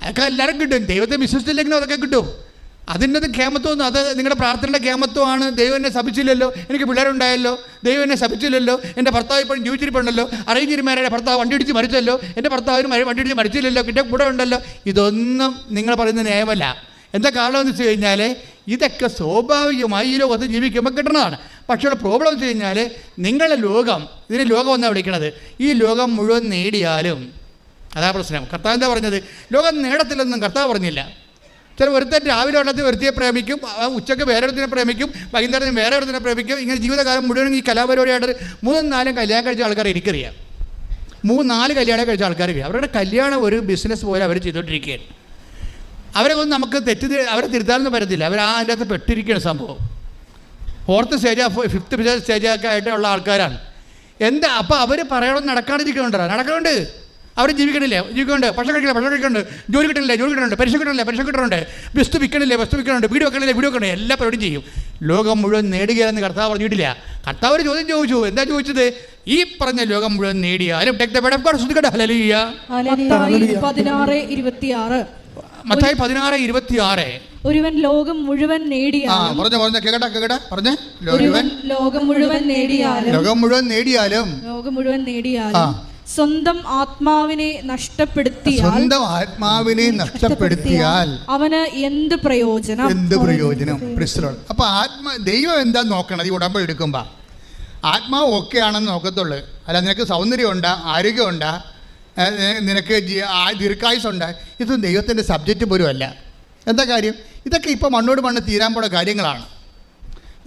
അതൊക്കെ എല്ലാവരും കിട്ടും. ദൈവത്തെ വിശ്വസിച്ചില്ലെങ്കിലും അതൊക്കെ കിട്ടും. അതിന്റെ അത് ക്ഷേമത്വം അത് നിങ്ങളുടെ പ്രാർത്ഥനയുടെ ക്ഷേമത്വമാണ്. ദൈവം എന്നെ ശപിച്ചില്ലല്ലോ എനിക്ക് പിള്ളേരുണ്ടായല്ലോ. ദൈവം എന്നെ ശപിച്ചില്ലല്ലോ എന്റെ ഭർത്താവ് ഇപ്പോഴും ജീവിച്ചിരിപ്പുണ്ടല്ലോ. അറിയിച്ചിരുമാരുടെ ഭർത്താവ് വണ്ടി ഇടിച്ച് മരിച്ചല്ലോ. എന്റെ ഭർത്താവിന് വണ്ടി ഇടിച്ച് മരിച്ചില്ലല്ലോ കിട്ടിയ കൂടെ ഉണ്ടല്ലോ. ഇതൊന്നും നിങ്ങൾ പറയുന്ന ന്യായമല്ല. എന്താ കാരണം എന്ന് വെച്ച് കഴിഞ്ഞാൽ ഇതൊക്കെ സ്വാഭാവികമായി ഈ ലോകത്ത് ജീവിക്കുമ്പോൾ കിട്ടുന്നതാണ് പക്ഷേ പ്രോബ്ലം വെച്ച് കഴിഞ്ഞാൽ നിങ്ങളുടെ ലോകം ഇതിനെ ലോകം എന്നാണ് വിളിക്കണത്? ഈ ലോകം മുഴുവൻ നേടിയാലും അതാ പ്രശ്നം. കർത്താവ് എന്താ പറഞ്ഞത്? ലോകം നേടത്തില്ലെന്നും കർത്താവ് പറഞ്ഞില്ല. ചില ഒരുത്തൻ രാവിലെ ഉള്ളത് ഒരുത്തിയെ പ്രേമിക്കും ഉച്ചയ്ക്ക് വേറെ ഒരുത്തിനെ പ്രേമിക്കും വൈകുന്നേരത്തിന് വേറെ ഒരുത്തിനെ പ്രേമിക്കും ഇങ്ങനെ ജീവിതകാലം മുഴുവൻ ഈ കലാപരിപാടിയായിട്ട് മൂന്നും നാലും കല്യാണം കഴിച്ച ആൾക്കാർ എനിക്കറിയാം. മൂന്ന് നാല് കല്യാണം കഴിച്ച ആൾക്കാർ ആൾക്കാർക്ക് അവരുടെ കല്യാണം ഒരു ബിസിനസ് പോലെ അവർ ചെയ്തുകൊണ്ടിരിക്കുകയാണ് അവരെ ഒന്നും നമുക്ക് തെറ്റ് അവരെ തിരുത്താനൊന്നും പറ്റത്തില്ല. അവർ ആ അതിന്റെ അകത്ത് പെട്ടിരിക്കുകയാണ് സംഭവം. ഫോർത്ത് സ്റ്റേജ് ഫിഫ്ത്ത് സ്റ്റേജ് ഒക്കെ ആയിട്ടുള്ള ആൾക്കാരാണ്. എന്താ? അപ്പോൾ അവർ പറയണമെന്ന് നടക്കാണ്ടിരിക്കുന്നുണ്ടോ? നടക്കുന്നുണ്ട്. അവർ ജീവിക്കണില്ലേ? ജീവിക്കുന്നുണ്ട്. ഭക്ഷണം കഴിക്കില്ല ഭക്ഷണം കഴിക്കുന്നുണ്ട്. ജോലി കിട്ടണില്ലേ? ജോലി കിട്ടുന്നുണ്ട് പരീക്ഷ കിട്ടണില്ലേ? പരീക്ഷ കിട്ടുന്നുണ്ട് വസ്തു വിൽക്കണില്ലേ? വസ്തു വിൽക്കണുണ്ട് വീട് വെക്കണില്ലേ? വീട് വെക്കണേ എല്ലാ പരിപാടിയും ചെയ്യും. ലോകം മുഴുവൻ നേടുകയെന്ന് കർത്താവ് പറഞ്ഞിട്ടില്ല. കർത്താവ് ഒരു ചോദ്യം ചോദിച്ചു. എന്താ ചോദിച്ചത്? ഈ പറഞ്ഞ ലോകം മുഴുവൻ നേടിയാലും മത്തായി പതിനാറ് ഇരുപത്തി ആറ് ഒരുവൻ ലോകം മുഴുവൻ നേടിയാലും പറഞ്ഞു പറഞ്ഞു കേക്കട്ടെ കേക്കട്ടെ പറഞ്ഞു. ഒരുവൻ ലോകം മുഴുവൻ നേടിയാലും ലോകം മുഴുവൻ നേടിയാലും ലോകം മുഴുവൻ നേടിയാലും സ്വന്തം ആത്മാവിനെ നഷ്ടപ്പെടുത്തിയാൽ സ്വന്തം ആത്മാവിനെ നഷ്ടപ്പെടുത്തിയാൽ അവന് എന്ത് പ്രയോജനം? എന്ത് പ്രയോജനം? അപ്പൊ ആത്മ ദൈവം എന്താ നോക്കണത്? ഈ ഉടമ്പ എടുക്കുമ്പോ. ആത്മാവ് ഓക്കെ ആണെന്ന് നോക്കത്തുള്ളൂ. അല്ല നിനക്ക് സൗന്ദര്യം ആരോഗ്യമുണ്ട്? നിനക്ക് ദീർഘായുസുണ്ട്. ഇത് ദൈവത്തിന്റെ സബ്ജക്റ്റ് പോലും അല്ല എന്താ കാര്യം? ഇതൊക്കെ ഇപ്പോൾ മണ്ണോട് മണ്ണ് തീരാൻ പോണ കാര്യങ്ങളാണ്.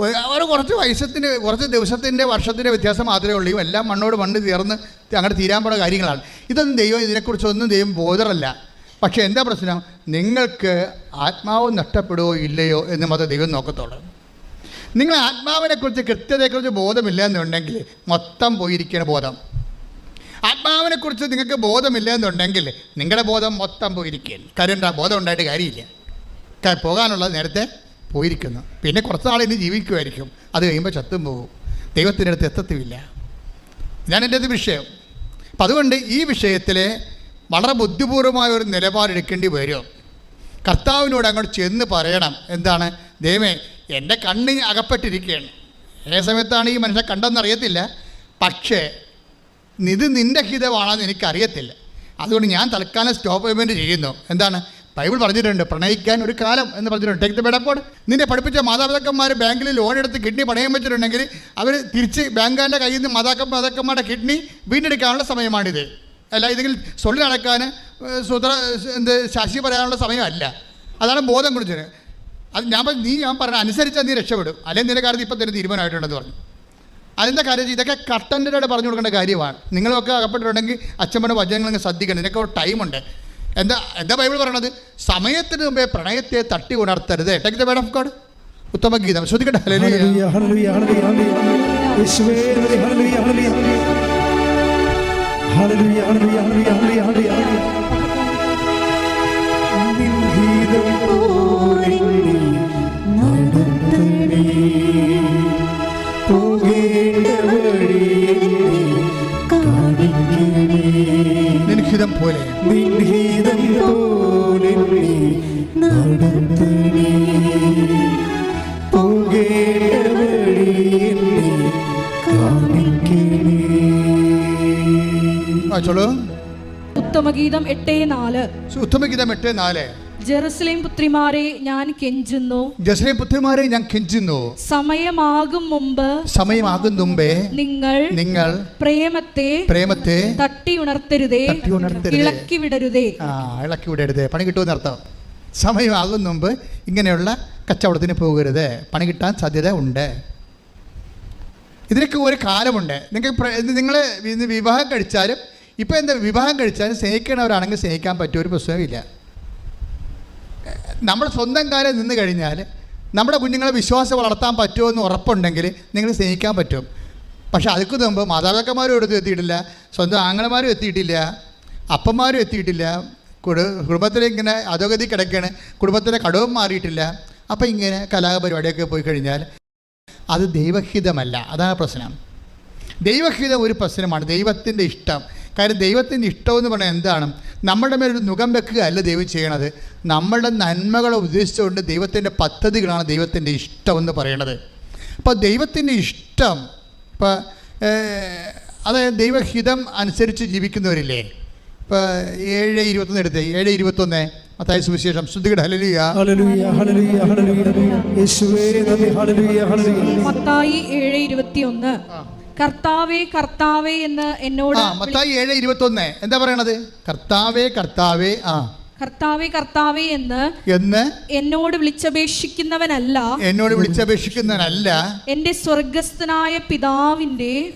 ഒരു കുറച്ച് വയസ്സത്തിന് കുറച്ച് ദിവസത്തിന്റെ വർഷത്തിന്റെ വ്യത്യാസം മാത്രമേ ഉള്ളൂ. എല്ലാം മണ്ണോട് മണ്ണ് തീർന്ന് അങ്ങനെ തീരാൻ പോണ കാര്യങ്ങളാണ്. ഇതൊന്നും ദൈവം ഇതിനെക്കുറിച്ചൊന്നും ദൈവം ബോധറല്ല. പക്ഷേ എന്താ പ്രശ്നം? നിങ്ങൾക്ക് ആത്മാവ് നഷ്ടപ്പെടുകയോ ഇല്ലയോ എന്ന് മൊത്തം ദൈവം നോക്കത്തുള്ളൂ. നിങ്ങൾ ആത്മാവിനെക്കുറിച്ച് കൃത്യതയെക്കുറിച്ച് ബോധമില്ല എന്നുണ്ടെങ്കിൽ മൊത്തം പോയിരിക്കുന്ന ബോധം. ആത്മാവിനെക്കുറിച്ച് നിങ്ങൾക്ക് ബോധമില്ല എന്നുണ്ടെങ്കിൽ നിങ്ങളുടെ ബോധം മൊത്തം പോയിരിക്കുകയാണ്. കാര്യം ബോധം ഉണ്ടായിട്ട് കാര്യമില്ല. പോകാനുള്ളത് നേരത്തെ പോയിരിക്കുന്നു. പിന്നെ കുറച്ച് നാൾ ഇനി ജീവിക്കുമായിരിക്കും. അത് കഴിയുമ്പോൾ ചത്തും പോകും. ദൈവത്തിന്റെ അടുത്ത് എത്തത്തുമില്ല. ഞാൻ എന്റെ വിഷയം. അപ്പം അതുകൊണ്ട് ഈ വിഷയത്തിൽ വളരെ ബുദ്ധിപൂർവമായ ഒരു നിലപാടെടുക്കേണ്ടി വരും. കർത്താവിനോട് അങ്ങോട്ട് ചെന്ന് പറയണം. എന്താണ്? ദൈവമേ എന്റെ കണ്ണ് അകപ്പെട്ടിരിക്കുകയാണ്. ഏത് സമയത്താണ് ഈ മനുഷ്യനെ കണ്ടെന്നറിയത്തില്ല പക്ഷേ ഇത് നിന്റെ ഹിതമാണെന്ന് എനിക്കറിയത്തില്ല. അതുകൊണ്ട് ഞാൻ തൽക്കാലം സ്റ്റോപ്പ് പേയ്മെന്റ് ചെയ്യുന്നു. എന്താണ്? ബൈബിൾ പറഞ്ഞിട്ടുണ്ട് പ്രണയിക്കാൻ ഒരു കാലം എന്ന് പറഞ്ഞിട്ടുണ്ട്. ടേക്ക് ദ ബെഡപ്പോട് നിന്നെ പഠിപ്പിച്ച മാതാപിതാക്കന്മാർ ബാങ്കിൽ ലോൺ എടുത്ത് കിഡ്നി പണയം വെച്ചിട്ടുണ്ടെങ്കിൽ അവർ തിരിച്ച് ബാങ്കാന്റെ കയ്യിൽ നിന്ന് മാതാക്ക മാതാക്കന്മാരുടെ കിഡ്നി വീണ്ടെടുക്കാനുള്ള സമയമാണിത്. അല്ല ഇതെങ്കിൽ സൊല്ലി നടക്കാൻ സൂത്ര എന്ത് ശശി പറയാനുള്ള സമയമല്ല. അതാണ് ബോധം കുറിച്ചത് അത് ഞാൻ നീ ഞാൻ പറഞ്ഞ അനുസരിച്ചാൽ നീ രക്ഷപ്പെടും. അല്ലെങ്കിൽ നിന്റെ കാര്യത്തിൽ ഇപ്പം തന്നെ തീരുമാനമായിട്ടുണ്ടെന്ന് പറഞ്ഞു. അതിന്റെ കാര്യം ഇതൊക്കെ കട്ടന്റെ പറഞ്ഞു കൊടുക്കേണ്ട കാര്യമാണ്. നിങ്ങളൊക്കെ അകപ്പെട്ടിട്ടുണ്ടെങ്കിൽ അച്ഛമ്മയുടെ വചനങ്ങൾ ശ്രദ്ധിക്കണം. ഇതിനൊക്കെ ഒരു ടൈമുണ്ട്. എന്താ എന്താ ബൈബിൾ പറയണത്? സമയത്തിന് മുമ്പേ പ്രണയത്തെ തട്ടി ഉണർത്തരുത്. Take the bird of God ഉത്തമ ഗീതം. ശ്രദ്ധിക്കട്ടെ. ഹല്ലേലൂയ. നിൻഹിതം പോലെ. നിൻഹിതം പോലെ നടത്തണേ പോകേണ്ട വഴി എന്നെ കാണിക്കണേ. ആ ചൊല്ലു. ഉത്തമഗീതം എട്ടേ നാല്. ഉത്തമഗീതം എട്ട് നാല്. ജെറുസലേം പുത്രിമാരെ ഞാൻ കെഞ്ചുന്നു. ജെറുസലേം പുത്രിമാരെ ഞാൻ കെഞ്ചുന്നു. സമയമാകും മുമ്പ് സമയമാകും മുമ്പേ നിങ്ങൾ നിങ്ങൾ പ്രേമത്തെ പ്രേമത്തെ തട്ടി ഉണർത്തരുതേ തട്ടി ഉണർത്തരുതേ. ഇളക്കി വിടരുതേ. ആ ഇളക്കി വിടരുതേ. പണി കിട്ടുമെന്ന് അർത്ഥം? സമയമാകും മുമ്പ് ഇങ്ങനെയുള്ള കച്ചവടത്തിന് പോകരുത്. പണി കിട്ടാൻ സാധ്യത ഉണ്ട്. ഇതിനൊക്കെ ഒരു കാലമുണ്ട്. നിങ്ങൾക്ക് നിങ്ങൾ വിവാഹം കഴിച്ചാലും ഇപ്പോൾ എന്താ വിവാഹം കഴിച്ചാലും സ്നേഹിക്കണവരാണെങ്കിൽ സ്നേഹിക്കാൻ പറ്റിയ ഒരു പുസ്തകമില്ല നമ്മൾ സ്വന്തം കാലം നിന്ന് കഴിഞ്ഞാൽ നമ്മുടെ കുഞ്ഞുങ്ങളെ വിശ്വാസം വളർത്താൻ പറ്റുമെന്ന് ഉറപ്പുണ്ടെങ്കിൽ നിങ്ങൾ സ്നേഹിക്കാൻ പറ്റും. പക്ഷെ അതിക്ക് മുമ്പ് മാതാപിതാക്കന്മാരും എടുത്ത് എത്തിയിട്ടില്ല സ്വന്തം ആങ്ങളമാരും എത്തിയിട്ടില്ല അപ്പന്മാരും എത്തിയിട്ടില്ല കുടു കുടുംബത്തിലിങ്ങനെ അധോഗതി കിടക്കുകയാണ് കുടുംബത്തിലെ കടവും മാറിയിട്ടില്ല. അപ്പം ഇങ്ങനെ കലാപരിപാടിയൊക്കെ പോയി കഴിഞ്ഞാൽ അത് ദൈവഹിതമല്ല. അതാണ് പ്രശ്നം. ദൈവഹിതം ഒരു പ്രശ്നമാണ്. ദൈവത്തിന്റെ ഇഷ്ടം. കാര്യം ദൈവത്തിന്റെ ഇഷ്ടം എന്ന് പറഞ്ഞാൽ എന്താണ്? നമ്മുടെ മേലൊരു മുഖം വെക്കുക അല്ല ദൈവം ചെയ്യണത്. നമ്മളുടെ നന്മകളെ ഉദ്ദേശിച്ചുകൊണ്ട് ദൈവത്തിന്റെ പദ്ധതികളാണ് ദൈവത്തിന്റെ ഇഷ്ടം എന്ന് പറയണത്. അപ്പോൾ ദൈവത്തിന്റെ ഇഷ്ടം ഇപ്പോൾ അതായത് ദൈവഹിതം അനുസരിച്ച് ജീവിക്കുന്നവരില്ലേ? ഇപ്പോൾ ഏഴ് ഇരുപത്തൊന്ന് എടുത്തേ. ഏഴ് ഇരുപത്തൊന്ന്. അതായത് സുവിശേഷം. ശ്രുതികട ഹലലുയ മത്തായി ഏഴ് ഇരുപത്തിയൊന്ന്. കർത്താവേ കർത്താവേ എന്ന് എന്നോട് ആ മത്തായി ഏഴ് ഇരുപത്തൊന്ന്. എന്താ പറയണത്? കർത്താവേ കർത്താവേ ആ. കർത്താവേ കർത്താവേ എന്ന് എന്ന്? എന്നോട് വിളിച്ചപേക്ഷിക്കുന്നവനല്ല. എന്നോട് വിളിച്ചപേക്ഷിക്കുന്നവനല്ല. എന്റെ സ്വർഗസ്ഥനായ പിതാവിന്റെ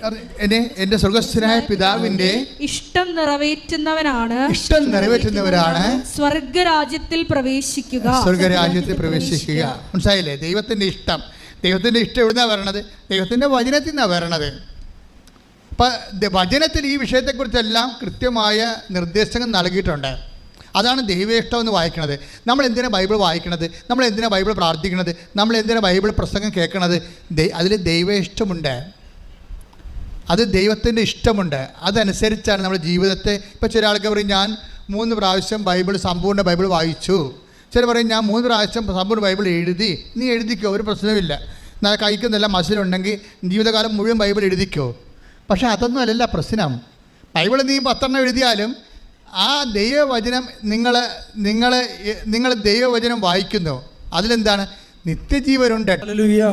എന്റെ സ്വർഗസ്ഥനായ പിതാവിന്റെ ഇഷ്ടം നിറവേറ്റുന്നവനാണ്. ഇഷ്ടം നിറവേറ്റുന്നവരാണ്. സ്വർഗരാജ്യത്തിൽ പ്രവേശിക്കുക. സ്വർഗരാജ്യത്തിൽ പ്രവേശിക്കുക. മനസ്സിലായില്ലേ? ദൈവത്തിന്റെ ഇഷ്ടം. ദൈവത്തിന്റെ ഇഷ്ടം എവിടുന്നാ വരണത്? ദൈവത്തിന്റെ വചനത്തിൽ നിന്നാ വരണത്. അപ്പം വചനത്തിൽ ഈ വിഷയത്തെക്കുറിച്ചെല്ലാം കൃത്യമായ നിർദ്ദേശങ്ങൾ നൽകിയിട്ടുണ്ട്. അതാണ് ദൈവേഷ്ടം എന്ന് വായിക്കണത്. നമ്മൾ എന്തിനാ ബൈബിൾ വായിക്കണത്? നമ്മൾ എന്തിനാ ബൈബിൾ പ്രാർത്ഥിക്കണത്? നമ്മൾ എന്തിനാ ബൈബിൾ പ്രസംഗം കേൾക്കണത്? അതിൽ ദൈവേഷ്ടമുണ്ട്. അത് ദൈവത്തിന്റെ ഇഷ്ടമുണ്ട്. അതനുസരിച്ചാണ് നമ്മുടെ ജീവിതത്തെ. ഇപ്പോൾ ചില ആൾക്കാർ പറയും ഞാൻ മൂന്ന് പ്രാവശ്യം ബൈബിൾ സമ്പൂർണ ബൈബിൾ വായിച്ചു. ചില പറയും ഞാൻ മൂന്ന് പ്രാവശ്യം സമ്പൂർണ ബൈബിൾ എഴുതി. നീ എഴുതിക്കോ ഒരു പ്രശ്നമില്ല എന്നാൽ കഴിക്കുന്നില്ല മസിലുണ്ടെങ്കിൽ ജീവിതകാലം മുഴുവൻ ബൈബിൾ എഴുതിക്കോ. പക്ഷേ അതൊന്നും അല്ലല്ല പ്രശ്നം. ബൈബിൾ നീ പത്തെണ്ണം എഴുതിയാലും ആ ദൈവവചനം നിങ്ങൾ നിങ്ങൾ നിങ്ങൾ ദൈവവചനം വായിക്കുന്നു. അതിലെന്താണ്? നിത്യജീവനുണ്ട്. ഹല്ലേലൂയ